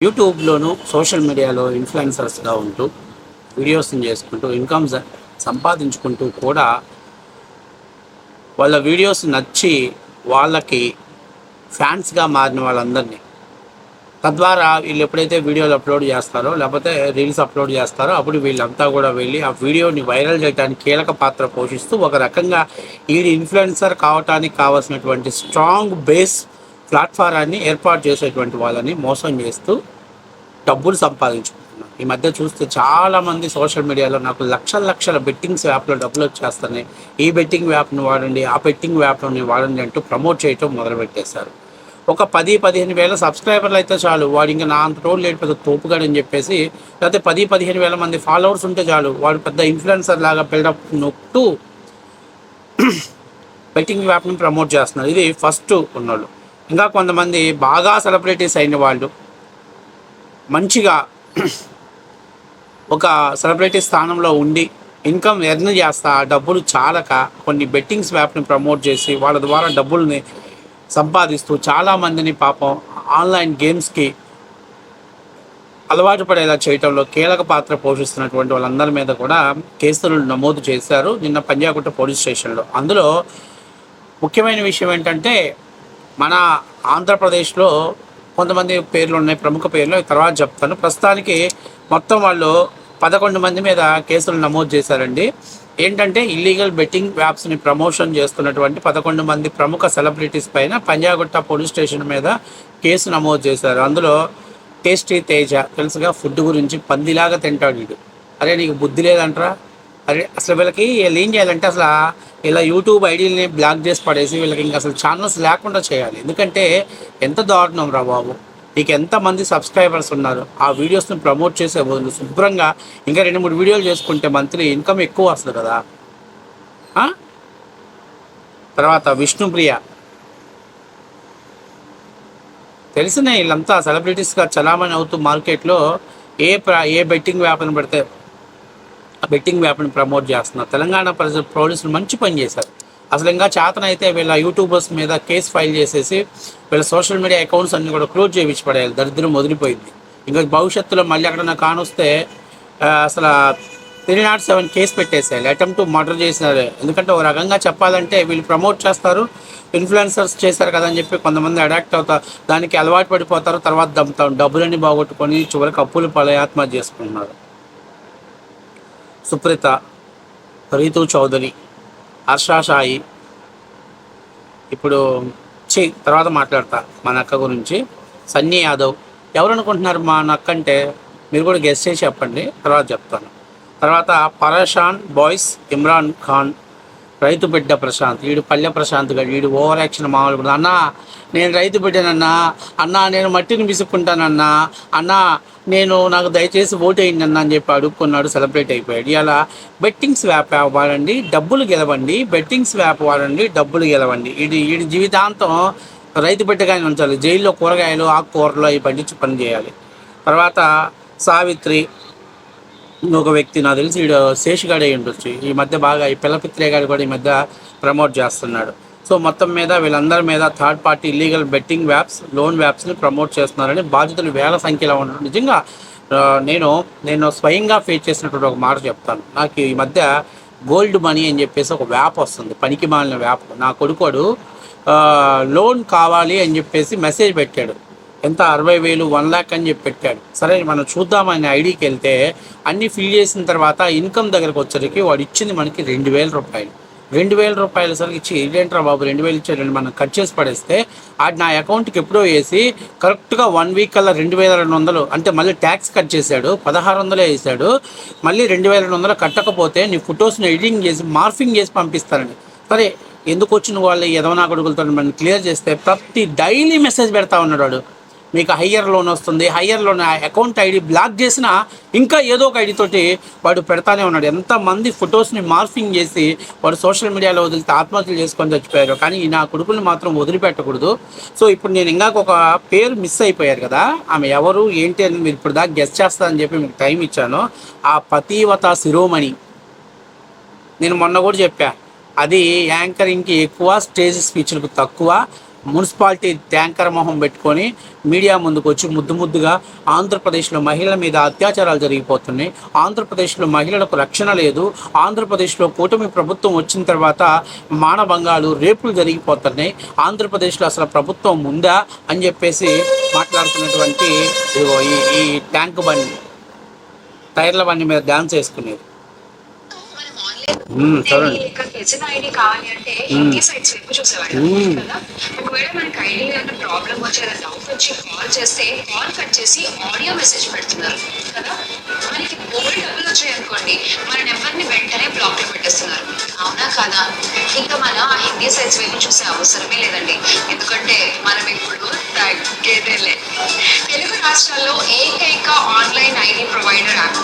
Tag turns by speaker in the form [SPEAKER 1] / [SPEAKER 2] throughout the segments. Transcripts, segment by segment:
[SPEAKER 1] యూట్యూబ్లోను social మీడియాలో ఇన్ఫ్లుయెన్సర్స్గా ఉంటూ వీడియోస్ని చేసుకుంటూ ఇన్కమ్ సంపాదించుకుంటూ కూడా వాళ్ళ వీడియోస్ నచ్చి వాళ్ళకి ఫ్యాన్స్గా మారిన వాళ్ళందరినీ. తద్వారా వీళ్ళు ఎప్పుడైతే వీడియోలు అప్లోడ్ చేస్తారో లేకపోతే రీల్స్ అప్లోడ్ చేస్తారో అప్పుడు వీళ్ళంతా కూడా వెళ్ళి ఆ వీడియోని వైరల్ చేయడానికి కీలక పాత్ర పోషిస్తూ ఒక రకంగా ఈ ఇన్ఫ్లుయెన్సర్ కావటానికి కావాల్సినటువంటి స్ట్రాంగ్ బేస్ ప్లాట్ఫారాన్ని ఏర్పాటు చేసేటువంటి వాళ్ళని మోసం చేస్తూ డబ్బులు సంపాదించుకుంటున్నారు ఈ మధ్య చూస్తే చాలామంది సోషల్ మీడియాలో నాకు లక్షల లక్షల బెట్టింగ్స్ యాప్లో డబ్బులు వచ్చేస్తున్నాయి. ఈ బెట్టింగ్ యాప్ను వాడండి ఆ బెట్టింగ్ యాప్ని వాడండి అంటూ ప్రమోట్ చేయటం మొదలుపెట్టేశారు. ఒక పది పదిహేను వేల సబ్స్క్రైబర్లు అయితే చాలు. వాడు ఇంకా నా అంత రోజులు లేడు పెద్ద తోపుగాడని చెప్పేసి లేకపోతే పది పదిహేను వేల మంది ఫాలోవర్స్ ఉంటే చాలు. వాడు పెద్ద ఇన్ఫ్లుయెన్సర్ లాగా బిల్డప్ నొక్కు బెట్టింగ్ యాప్ని ప్రమోట్ చేస్తున్నారు. ఇది ఫస్ట్ ఉన్నోళ్ళు. ఇంకా కొంతమంది బాగా సెలబ్రిటీస్ అయిన వాళ్ళు మంచిగా ఒక సెలబ్రిటీ స్థానంలో ఉండి ఇన్కమ్ ఎర్న్ చేస్తా డబ్బులు చాలక కొన్ని బెట్టింగ్స్ యాప్ని ప్రమోట్ చేసి వాళ్ళ ద్వారా డబ్బుల్ని సంపాదిస్తూ చాలామందిని పాపం ఆన్లైన్ గేమ్స్కి అలవాటు పడేలా చేయటంలో కీలక పాత్ర పోషిస్తున్నటువంటి వాళ్ళందరి మీద కూడా కేసులు నమోదు చేశారు. నిన్న పంజాగుట్ట పోలీస్ స్టేషన్లో. అందులో ముఖ్యమైన విషయం ఏంటంటే మన ఆంధ్రప్రదేశ్లో కొంతమంది పేర్లు ఉన్నాయి ప్రముఖ పేర్లు తర్వాత చెప్తాను. ప్రస్తుతానికి మొత్తం వాళ్ళు పదకొండు మంది మీద కేసులు నమోదు చేశారండి. ఏంటంటే ఇల్లీగల్ బెట్టింగ్ యాప్స్ని ప్రమోషన్ చేస్తున్నటువంటి పదకొండు మంది ప్రముఖ సెలబ్రిటీస్ పైన పంజాగుట్ట పోలీస్ స్టేషన్ మీద కేసు నమోదు చేశారు. అందులో టేస్టీ తేజ తెలుసుగా ఫుడ్ గురించి పందిలాగా తింటాడు వీడు. అరే నీకు బుద్ధి లేదంటరా? అరే అసలు వీళ్ళకి వీళ్ళు ఏం చేయాలంటే అసలు ఇలా యూట్యూబ్ ఐడీలని బ్లాక్ చేసి పడేసి వీళ్ళకి ఇంకా అసలు ఛానల్స్ లేకుండా చేయాలి. ఎందుకంటే ఎంత దారుణం రా బాబు. నీకు ఎంతమంది సబ్స్క్రైబర్స్ ఉన్నారు. ఆ వీడియోస్ని ప్రమోట్ చేసే బదులు శుభ్రంగా ఇంకా రెండు మూడు వీడియోలు చేసుకుంటే మంత్లీ ఇన్కమ్ ఎక్కువ వస్తుంది కదా. తర్వాత విష్ణుప్రియ. తెలిసిన వీళ్ళంతా సెలబ్రిటీస్గా చలామణి అవుతూ మార్కెట్లో ఏ ప్ర ఏ బెట్టింగ్ వ్యాపారం పెడితే బెట్టింగ్ వ్యాపారం ప్రమోట్ చేస్తున్నారు. తెలంగాణ ప్రజలు పోలీసులు మంచి పని చేశారు. అసలు ఇంకా చేతనైతే వీళ్ళ యూట్యూబర్స్ మీద కేసు ఫైల్ చేసేసి వీళ్ళ సోషల్ మీడియా అకౌంట్స్ అన్ని కూడా క్లోజ్ చేయించి పడేయాలి. దరిద్రం వదిలిపోయింది. ఇంకా భవిష్యత్తులో మళ్ళీ ఎక్కడన్నా కానొస్తే అసలు త్రీ నాట్ సెవెన్ కేసు పెట్టేసేయాలి. అటెంప్ట్ టు మర్డర్ చేసినారు. ఎందుకంటే ఒక రకంగా చెప్పాలంటే వీళ్ళు ప్రమోట్ చేస్తారు. ఇన్ఫ్లుయెన్సర్స్ చేశారు కదా అని చెప్పి కొంతమంది అడాక్ట్ అవుతారు దానికి అలవాటు పడిపోతారు. తర్వాత దమ్ముతారు డబ్బులన్నీ బాగొట్టుకొని చివరికి అప్పులు పలే ఆత్మహత్య చేసుకుంటున్నారు. సుప్రిత రీతు చౌదరి హర్షా సాయి ఇప్పుడు చి తర్వాత మాట్లాడతా మా నక్క గురించి. సన్నీ యాదవ్ ఎవరు అనుకుంటున్నారు మా నక్క అంటే మీరు కూడా గెస్ట్ చేసి చెప్పండి తర్వాత చెప్తాను. తర్వాత పరేషాన్ బాయ్స్ ఇమ్రాన్ ఖాన్ రైతు బిడ్డ ప్రశాంత్. వీడు పల్లె ప్రశాంత్ గారు వీడు ఓవర్ యాక్షన్ మామూలు కూడా. అన్నా నేను రైతు బిడ్డనన్నా అన్నా నేను మట్టిని విసుక్కుంటానన్నా అన్నా నేను నాకు దయచేసి ఓటు వేయండి అన్న అని చెప్పి అడుక్కున్నాడు సెలబ్రేట్ అయిపోయాడు. ఇలా బెట్టింగ్స్ వ్యాప్ వాడండి డబ్బులు గెలవండి బెట్టింగ్స్ వ్యాప్ వాడండి డబ్బులు గెలవండి. ఇది వీడి జీవితాంతం రైతు బిడ్డగానే ఉంచాలి. జైల్లో కూరగాయలు ఆకుకూరలు అవి పండించి పని చేయాలి. తర్వాత సావిత్రి ఒక వ్యక్తి నాకు తెలిసి వీడు శేషుగాడే ఉండొచ్చు. ఈ మధ్య బాగా ఈ పిల్లపిత్రే గారు కూడా ఈ మధ్య ప్రమోట్ చేస్తున్నాడు. సో మొత్తం మీద వీళ్ళందరి మీద third party illegal betting apps loan వ్యాప్స్ని promote చేస్తున్నారని బాధితులు వేల సంఖ్యలో ఉండడం నిజంగా నేను నేను స్వయంగా ఫేస్ చేసినటువంటి ఒక మాట చెప్తాను. నాకు ఈ మధ్య గోల్డ్ మనీ అని చెప్పేసి ఒక వ్యాప్ వస్తుంది. పనికి మాలిన వ్యాప్ నా కొడుకోడు లోన్ కావాలి అని చెప్పేసి మెసేజ్ పెట్టాడు. ఎంత? అరవై వేలు వన్ ల్యాక్ అని చెప్పి పెట్టాడు. సరే మనం చూద్దామని ఐడికి వెళ్తే అన్ని ఫిల్ చేసిన తర్వాత ఇన్కమ్ దగ్గరకు వచ్చరికి వాడు ఇచ్చింది మనకి రెండు వేల రూపాయలు. రెండు వేల రూపాయలు సరికి ఇచ్చి ఇదేంట్రా బాబు రెండు వేలు ఇచ్చారండి మనం కట్ చేసి పడేస్తే అది నా అకౌంట్కి ఎప్పుడో వేసి కరెక్ట్గా వన్ వీక్ కల్లా రెండు వేల రెండు వందలు అంటే మళ్ళీ ట్యాక్స్ కట్ చేశాడు పదహారు వందలే వేసాడు మళ్ళీ రెండు వేల రెండు వందలు కట్టకపోతే నీ ఫొటోస్ని ఎడిటింగ్ చేసి మార్ఫింగ్ చేసి పంపిస్తారని సరే ఎందుకు వచ్చిన వాళ్ళు ఎదవనా కొడుకులతో మనం క్లియర్ చేస్తే ప్రతి డైలీ మెసేజ్ పెడతా ఉన్నాడు వాడు. మీకు హయ్యర్ లోన్ వస్తుంది. Higher loan account ID block చేసినా ఇంకా ఏదో ఒక ఐడితోటి వాడు పెడతానే ఉన్నాడు. ఎంతమంది ఫొటోస్ని మార్ఫింగ్ చేసి వాడు సోషల్ మీడియాలో వదిలితే ఆత్మహత్యలు చేసుకొని చచ్చిపోయారు. కానీ నా కొడుకుని మాత్రం వదిలిపెట్టకూడదు. సో ఇప్పుడు నేను ఇందాక ఒక పేరు మిస్ అయిపోయారు కదా ఆమె ఎవరు ఏంటి అని మీరు ఇప్పుడు దాకా గెస్ట్ చేస్తానని చెప్పి మీకు టైం ఇచ్చాను. ఆ పతీవత శిరోమణి. నేను మొన్న కూడా చెప్పా అది యాంకరింగ్కి ఎక్కువ స్టేజ్ స్పీచ్లకు తక్కువ మున్సిపాలిటీ ట్యాంకర్ మొహం పెట్టుకొని మీడియా ముందుకు వచ్చి ముద్దు ముద్దుగా ఆంధ్రప్రదేశ్లో మహిళల మీద అత్యాచారాలు జరిగిపోతున్నాయి. ఆంధ్రప్రదేశ్లో మహిళలకు రక్షణ లేదు. ఆంధ్రప్రదేశ్లో కూటమి ప్రభుత్వం వచ్చిన తర్వాత మానభంగాలు రేపులు జరిగిపోతున్నాయి. ఆంధ్రప్రదేశ్లో అసలు ప్రభుత్వం ఉందా అని చెప్పేసి మాట్లాడుతున్నటువంటి ఈ ఈ ట్యాంక్ బండి టైర్ల బండి మీద డాన్స్ వేసుకునేది. చూడండి
[SPEAKER 2] ఇక్కడ హెచ్ఎన్ ఐడి కావాలి అంటే. హిందీ సైట్స్ వైపు
[SPEAKER 1] మ్మ్.
[SPEAKER 2] కదా? ఒకవేళ మనకి ఐడి ఏమైనా ప్రాబ్లం వచ్చి ఏదైనా డౌట్ వచ్చి కాల్ చేస్తే కాల్ కట్ చేసి ఆడియో మెసేజ్ పెడుతున్నారు. కదా? మనకి ఓల్డ్ డబ్బులు వచ్చాయి అనుకోండి మన నెంబర్ని వెంటనే బ్లాక్లో పెట్టేస్తున్నారు. అవునా కదా? ఇంకా మనం ఆ హిందీ సైట్స్ వైపు చూసే అవసరమే లేదండి. ఎందుకంటే మనం ఇప్పుడు తగ్గేదేలే. తెలుగు రాష్ట్రాల్లో ఏకైక online ID provider app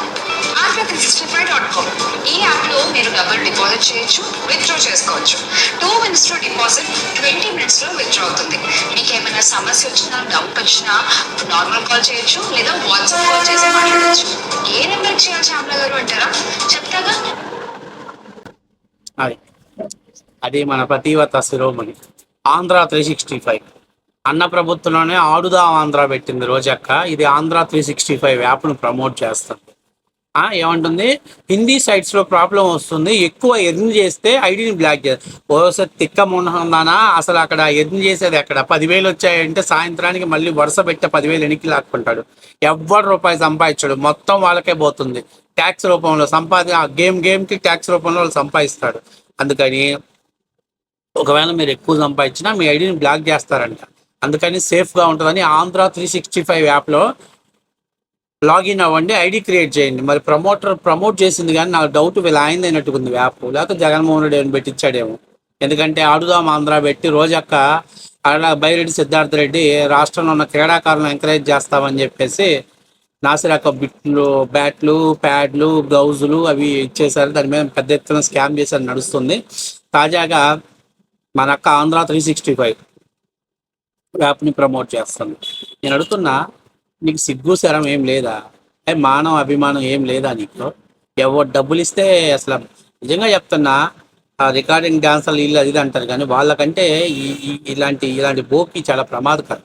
[SPEAKER 2] Andhra three sixty five dot com. ఈ యాప్లో మీరు డబ్బులు డిపాజిట్ చేయొచ్చు విత్డ్రా చేసుకోవచ్చు. టూ మినిట్స్లో డిపాజిట్ ట్వంటీ మినిట్స్లో విత్డ్రా అవుతుంది. మీకు ఏమైనా సమస్య వచ్చినా డౌట్ వచ్చినా నార్మల్ కాల్ చేయొచ్చు లేదా వాట్సాప్ కాల్ చేసి మాట్లాడచ్చు. ఏ నెంబర్ చేయాలి శ్యామల గారు అంటారా? చెప్తాగా?
[SPEAKER 1] అది అది మన ప్రతివత శిరోమణి. Andhra three sixty five. అన్న ప్రభుత్వంలోనే ఆడుదా ఆంధ్ర పెట్టింది రోజక్క. ఇది ఆంధ్ర త్రీ సిక్స్టీ ఫైవ్ యాప్ను ప్రమోట్ చేస్తుంది. ఏమంటుంది? హిందీ సైట్స్లో లో ప్రాబ్లం వస్తుంది. ఎక్కువ ఎర్న్ చేస్తే ఐడిని బ్లాక్ చేస్తారు ఓసారి తిక్క ఉన్నానా అసలు అక్కడ ఎర్న్ చేసేది ఎక్కడ? పదివేలు వచ్చాయంటే సాయంత్రానికి మళ్ళీ వరుస పెట్టే పదివేలు వెనక్కి లాక్కుంటాడు. ఎవ్వరు రూపాయి సంపాదించాడు. మొత్తం వాళ్ళకే పోతుంది. ట్యాక్స్ రూపంలో సంపాది ఆ గేమ్ గేమ్కి ట్యాక్స్ రూపంలో వాళ్ళు సంపాదిస్తాడు. అందుకని ఒకవేళ మీరు ఎక్కువ సంపాదించినా మీ ఐడిని బ్లాక్ చేస్తారంట. అందుకని సేఫ్గా ఉంటుందని ఆంధ్ర త్రీ సిక్స్టీ ఫైవ్ యాప్లో లాగిన్ అవ్వండి ఐడి క్రియేట్ చేయండి. మరి ప్రమోటర్ ప్రమోట్ చేసింది కానీ నాకు డౌట్ వీళ్ళు ఆయనది అయినట్టుగా ఉంది యాప్. లేకపోతే జగన్మోహన్ రెడ్డి అని పెట్టించాడేమో. ఎందుకంటే ఆడుదాం ఆంధ్ర పెట్టి రోజక్క అలా బైరెడ్డి సిద్ధార్థ రెడ్డి రాష్ట్రంలో ఉన్న క్రీడాకారులను ఎంకరేజ్ చేస్తామని చెప్పేసి నాసిరాక బిట్లు బ్యాట్లు ప్యాడ్లు గ్లౌజులు అవి ఇచ్చేసారు దాని మీద పెద్ద ఎత్తున స్కామ్ చేశారు నడుస్తుంది. తాజాగా మన అక్క ఆంధ్ర త్రీ సిక్స్టీ ఫైవ్ యాప్ని ప్రమోట్ చేస్తుంది. నేను అడుగుతున్నా నీకు సిగ్గు శరం ఏం లేదా? ఏ మానవ అభిమానం ఏం లేదా నీకు? ఎవరు డబ్బులు ఇస్తే అసలు నిజంగా చెప్తున్నా ఆ రికార్డింగ్ డాన్సర్లు వీళ్ళు అది ఇది అంటారు కానీ వాళ్ళకంటే ఈ ఇలాంటి ఇలాంటి బోకి చాలా ప్రమాదకరం.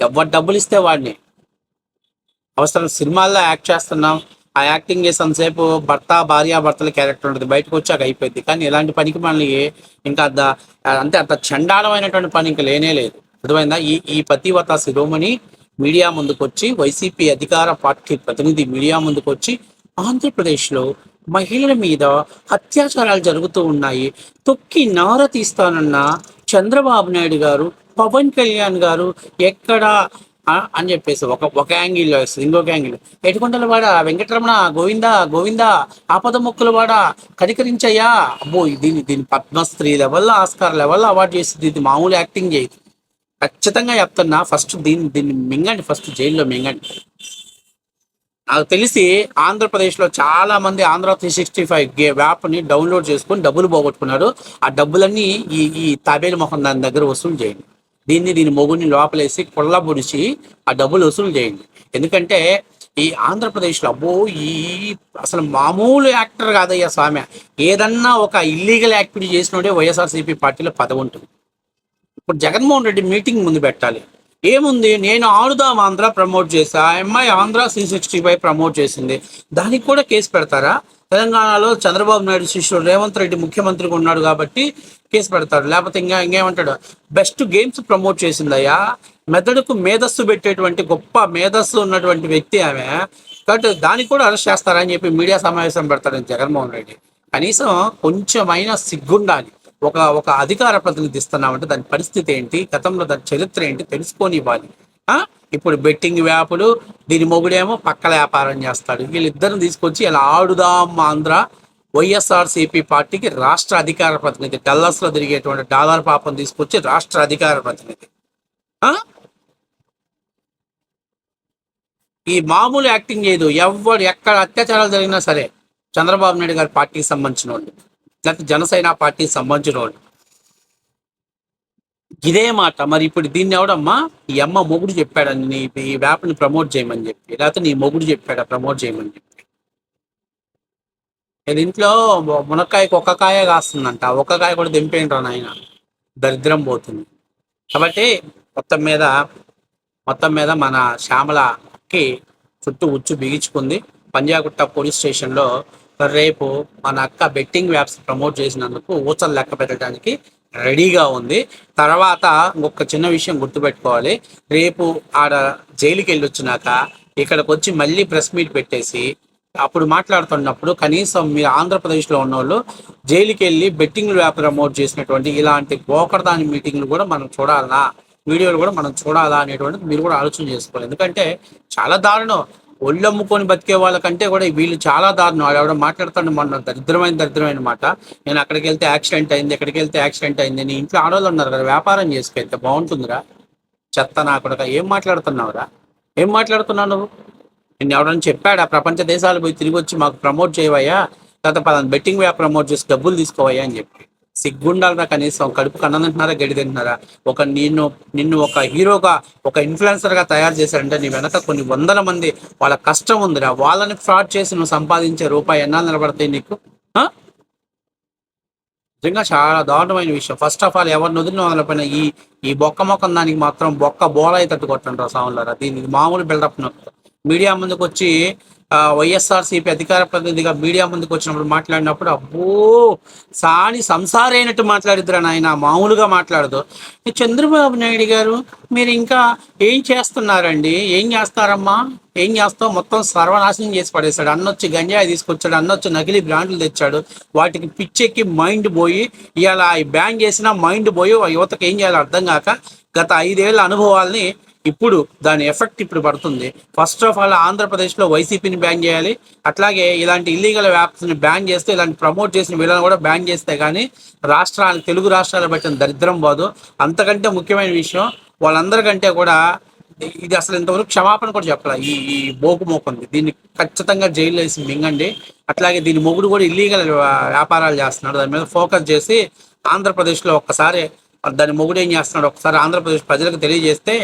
[SPEAKER 1] ఎవరు డబ్బులు ఇస్తే వాడిని? అవసరం సినిమాల్లో యాక్ట్ చేస్తున్నాం. ఆ యాక్టింగ్ చేసినంతసేపు భర్త భార్య భర్తల క్యారెక్టర్ ఉంటుంది. బయటకు వచ్చాక అయిపోయింది. కానీ ఇలాంటి పనికి మనల్ని ఇంకా అంత అంటే అంత చండాలమైనటువంటి పని ఇంకా లేనే లేదు. అర్థమైందా? ఈ ఈ పతివత శిరోమణి మీడియా ముందుకొచ్చి వైసీపీ అధికార పార్టీ ప్రతినిధి మీడియా ముందుకొచ్చి ఆంధ్రప్రదేశ్లో మహిళల మీద అత్యాచారాలు జరుగుతూ ఉన్నాయి. తొక్కి నార తీస్తానన్న చంద్రబాబు నాయుడు గారు పవన్ కళ్యాణ్ గారు ఎక్కడ అని చెప్పేసి ఒక ఒక యాంగిల్లో వేస్తుంది ఇంకొక యాంగిల్ ఎటుకుంటల వాడ వెంకటరమణ గోవింద గోవింద ఆపద మొక్కుల వాడ కనికరించయ్యా. అబ్బో దీన్ని దీని పద్మశ్రీ లెవెల్లో ఆస్కార్ లెవెల్లో అవార్డు చేసింది ఇది మామూలు యాక్టింగ్ చేయదు ఖచ్చితంగా చెప్తున్నా. ఫస్ట్ దీన్ని దీన్ని మింగండి. ఫస్ట్ జైల్లో మింగండి. నాకు తెలిసి ఆంధ్రప్రదేశ్లో చాలా మంది ఆంధ్ర త్రీ సిక్స్టీ ఫైవ్ గే యాప్ని డౌన్లోడ్ చేసుకొని డబ్బులు పోగొట్టుకున్నారు. ఆ డబ్బులన్నీ ఈ ఈ తాబేలు మొహం దాని దగ్గర వసూలు చేయండి. దీన్ని దీని మొగుడిని లోపలేసి కుళ్ళ పొడిచి ఆ డబ్బులు వసూలు చేయండి. ఎందుకంటే ఈ ఆంధ్రప్రదేశ్లో అబ్బో ఈ అసలు మామూలు యాక్టర్ కాదయ్యా స్వామి. ఏదన్నా ఒక ఇల్లీగల్ యాక్టివిటీ చేసినోడే వైఎస్ఆర్సీపీ పార్టీలో పదవి ఉంటుంది. ఇప్పుడు జగన్మోహన్ రెడ్డి మీటింగ్ ముందు పెట్టాలి. ఏముంది? నేను ఆడుదాం ఆంధ్ర ప్రమోట్ చేసా ఆ అమ్మాయి ఆంధ్ర సి సిక్స్టీ ఫైవ్ ప్రమోట్ చేసింది. దానికి కూడా కేసు పెడతారా? తెలంగాణలో చంద్రబాబు నాయుడు శిష్యుడు రేవంత్ రెడ్డి ముఖ్యమంత్రిగా ఉన్నాడు కాబట్టి కేసు పెడతాడు లేకపోతే ఇంకా ఇంకేమంటాడు? బెస్ట్ గేమ్స్ ప్రమోట్ చేసిందయ్యా. మెదడుకు మేధస్సు పెట్టేటువంటి గొప్ప మేధస్సు ఉన్నటువంటి వ్యక్తి ఆమె. కాబట్టి దానికి కూడా అరెస్ట్ చేస్తారని చెప్పి మీడియా సమావేశం పెడతాడు జగన్మోహన్ రెడ్డి. కనీసం కొంచెమైనా సిగ్గుండాలి. ఒక ఒక అధికార ప్రతినిధి ఇస్తున్నామంటే దాని పరిస్థితి ఏంటి? గతంలో దాని చరిత్ర ఏంటి? తెలుసుకొని ఇవ్వాలి ఇప్పుడు బెట్టింగ్ వ్యాపులు దీని మొగుడేమో పక్కల వ్యాపారం చేస్తాడు. వీళ్ళిద్దరిని తీసుకొచ్చి ఇలా ఆడుదాం ఆంధ్ర వైఎస్ఆర్సీపీ పార్టీకి రాష్ట్ర అధికార ప్రతినిధి డల్లస్లో తిరిగేటువంటి డాలర్ పాపం తీసుకొచ్చి రాష్ట్ర అధికార ప్రతినిధి. ఈ మామూలు యాక్టింగ్ చేయదు ఎవరు ఎక్కడ అత్యాచారాలు జరిగినా సరే చంద్రబాబు నాయుడు గారి పార్టీకి సంబంధించిన వాళ్ళు లేకపోతే జనసేన పార్టీకి సంబంధించిన వాళ్ళు. ఇదే మాట. మరి ఇప్పుడు దీన్ని ఎవడమ్మా? ఈ అమ్మ మొగుడు చెప్పాడని నీ ఈ వేపని ప్రమోట్ చేయమని చెప్పి. లేకపోతే నీ మొగుడు చెప్పాడా? ప్రమోట్ చేయమని చెప్పి. ఇది ఇంట్లో మునక్కాయకి ఒక్క కాయ కాస్తుందంట. ఒక్క కాయ కూడా దింపేంట్రా నాయన. దరిద్రం పోతుంది. కాబట్టి మొత్తం మీద మొత్తం మీద మన శ్యామలకి చుట్టూ ఉచ్చు బిగించుకుంది. పంజాగుట్ట పోలీస్ స్టేషన్లో రేపు మన అక్క బెట్టింగ్ యాప్స్ ప్రమోట్ చేసినందుకు ఊచలు లెక్క పెట్టడానికి రెడీగా ఉంది. తర్వాత ఇంకొక చిన్న విషయం గుర్తుపెట్టుకోవాలి. రేపు ఆడ జైలుకి వెళ్ళి వచ్చినాక ఇక్కడికి వచ్చి మళ్ళీ ప్రెస్ మీట్ పెట్టేసి అప్పుడు మాట్లాడుతున్నప్పుడు కనీసం మీరు ఆంధ్రప్రదేశ్లో ఉన్నోళ్ళు జైలుకి వెళ్ళి బెట్టింగ్ ప్రమోట్ చేసినటువంటి ఇలాంటి గోకర్దాని మీటింగ్లు కూడా మనం చూడాలా వీడియోలు కూడా మనం చూడాలా అనేటువంటిది మీరు కూడా ఆలోచన చేసుకోవాలి. ఎందుకంటే చాలా దారుణం. ఒళ్ళు అమ్ముకొని బతికే వాళ్ళకంటే కూడా వీళ్ళు చాలా దారుణం. వాడు ఎవడో మాట్లాడుతాడు మొన్న దరిద్రమైన దరిద్రమైన మాట. నేను అక్కడికి వెళ్తే యాక్సిడెంట్ అయింది ఎక్కడికి వెళ్తే యాక్సిడెంట్ అయింది. నీ ఇంట్లో ఆడవాళ్ళు ఉన్నారు కదా వ్యాపారం చేసుకెళ్తే బాగుంటుందిరా. చెత్త నా ఏం మాట్లాడుతున్నావురా? ఏం మాట్లాడుతున్నావు నువ్వు? నేను ఎవడని చెప్పాడా? ప్రపంచ దేశాలు పోయి తిరిగి వచ్చి మాకు ప్రమోట్ చేయవయ్యా? తర్వాత పదాన్ని బెట్టింగ్ వ్యాప్ ప్రమోట్ చేసి డబ్బులు తీసుకోవయ్యా అని చెప్పి. సిగ్గుండాలరా కనీసం. కడుపు కన్న తింటున్నారా గడి తింటున్నారా? ఒక నిన్ను నిన్ను ఒక హీరోగా ఒక ఇన్ఫ్లుయెన్సర్గా తయారు చేశారంటే నీ వెనక కొన్ని వందల మంది వాళ్ళ కష్టం ఉందిరా. వాళ్ళని ఫ్రాడ్ చేసి నువ్వు సంపాదించే రూపాయి ఎన్నాళ్ళు నిలబడతాయి నీకు? నిజంగా చాలా దారుణమైన విషయం. ఫస్ట్ ఆఫ్ ఆల్ ఎవరిని వదిలిన వదలపైన ఈ ఈ బొక్క మొక్కం దానికి మాత్రం బొక్క బోలాయి తట్టు కొట్టండి సాములారా దీనికి మామూలు బిల్డప్ మీడియా ముందుకు వచ్చి వైఎస్ఆర్సీపీ అధికార ప్రతినిధిగా మీడియా ముందుకు వచ్చినప్పుడు మాట్లాడినప్పుడు అబ్బో సాని సంసారైనట్టు అయినట్టు మాట్లాడిద్దిరా నాయన మామూలుగా మాట్లాడదు. చంద్రబాబు నాయుడు గారు మీరు ఇంకా ఏం చేస్తున్నారండి? ఏం చేస్తారమ్మా? ఏం చేస్తావు? మొత్తం సర్వనాశనం చేసి పడేశాడు. అన్నొచ్చి గంజాయి తీసుకొచ్చాడు అన్నొచ్చి నకిలీ బ్రాండ్లు తెచ్చాడు. వాటికి పిచ్చెక్కి మైండ్ పోయి ఇవాళ బ్యాన్ చేసినా మైండ్ పోయి యువతకు ఏం చేయాలో అర్థం కాక గత ఐదేళ్ళ అనుభవాల్ని ఇప్పుడు దాని ఎఫెక్ట్ ఇప్పుడు పడుతుంది. ఫస్ట్ ఆఫ్ ఆల్ ఆంధ్రప్రదేశ్లో వైసీపీని బ్యాన్ చేయాలి. అట్లాగే ఇలాంటి ఇల్లీగల్ని బ్యాన్ చేస్తే ఇలాంటి ప్రమోట్ చేసిన వీళ్ళని కూడా బ్యాన్ చేస్తే కానీ రాష్ట్రాలు తెలుగు రాష్ట్రాలు బట్టిన దరిద్రం పోదు. అంతకంటే ముఖ్యమైన విషయం వాళ్ళందరికంటే కూడా ఇది అసలు ఇంతవరకు క్షమాపణ కూడా చెప్పాలి. ఈ ఈ బోకు మోకుంది దీన్ని ఖచ్చితంగా జైలు వేసి మింగండి. అట్లాగే దీని మొగుడు కూడా ఇల్లీగల్ వ్యాపారాలు చేస్తున్నాడు. దాని మీద ఫోకస్ చేసి ఆంధ్రప్రదేశ్లో ఒక్కసారి దాని మొగుడు ఏం చేస్తున్నాడు? ఒకసారి ఆంధ్రప్రదేశ్ ప్రజలకు తెలియజేస్తే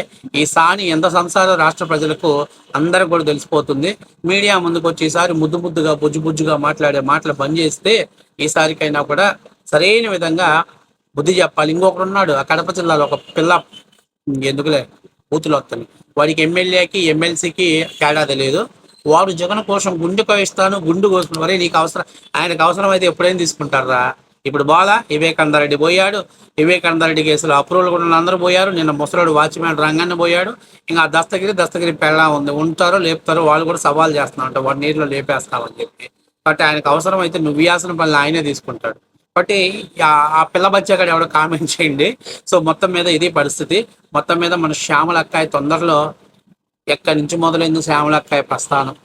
[SPEAKER 1] ఈ సాని ఎంత సంసారం రాష్ట్ర ప్రజలకు అందరికి కూడా తెలిసిపోతుంది. మీడియా ముందుకు వచ్చి ఈసారి ముద్దు ముద్దుగా బుజ్జు బుజ్జుగా మాట్లాడే మాటలు బంద్ చేస్తే ఈసారికైనా కూడా సరైన విధంగా బుద్ధి చెప్పాలి. ఇంకొకడు ఉన్నాడు ఆ కడప జిల్లాలో ఒక పిల్ల. ఎందుకులే? బూతులు వస్తాను. వాడికి ఎమ్మెల్యేకి ఎమ్మెల్సీకి తేడా తెలియదు వాడు జగన్ కోసం గుండె కోయిస్తాను గుండు కోసుకున్న వరే నీకు అవసరం ఆయనకు అవసరం అయితే ఎప్పుడైనా తీసుకుంటారా? ఇప్పుడు బాలా వివేకానంద రెడ్డి పోయాడు. వివేకానంద రెడ్డి కేసులో అప్రూవల్ కూడా అందరూ పోయారు. నిన్న ముసలోడు వాచ్మ్యాన్ రంగాన్ని పోయాడు. ఇంకా దస్తగిరి దస్తగిరి పెళ్ళ ఉంది. ఉంటారో లేపుతారో వాళ్ళు కూడా సవాల్ చేస్తున్నారు. వాడు నీటిలో లేపేస్తామని చెప్పి. బట్ ఆయనకు అవసరం అయితే నువ్వు ఇవ్వాల్సిన పనులు ఆయనే తీసుకుంటాడు. కాబట్టి ఆ- ఆ పిల్ల బచ్చాగాడు ఎవడో కామెంట్ చేయండి. సో మొత్తం మీద ఇది పరిస్థితి. మొత్తం మీద మన శ్యామలక్కాయ తొందరలో ఎక్కడి నుంచి మొదలైంది శ్యామలక్కాయ ప్రస్థానం?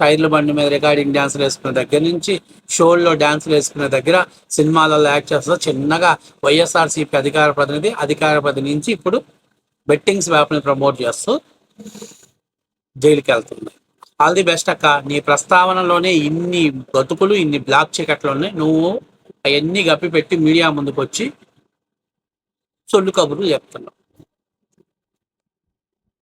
[SPEAKER 1] టైర్ల బండి మీద రికార్డింగ్ డ్యాన్సులు వేసుకునే దగ్గర నుంచి షోల్లో డ్యాన్సులు వేసుకునే దగ్గర సినిమాలలో యాక్ట్ చేస్తూ చిన్నగా వైఎస్ఆర్సీపీ అధికార ప్రతినిధి అధికార ప్రతినిధి నుంచి ఇప్పుడు బెట్టింగ్స్ వ్యాప్ని ప్రమోట్ చేస్తూ జైలుకి వెళ్తుంది ఆల్ ది బెస్ట్ అక్క. నీ ప్రస్తావనలోనే ఇన్ని బతుకులు ఇన్ని బ్లాక్ చీకట్లు ఉన్నాయి. నువ్వు అవన్నీ గప్పి పెట్టి మీడియా ముందుకు వచ్చి సొల్లు కబుర్లు చెప్తున్నావు.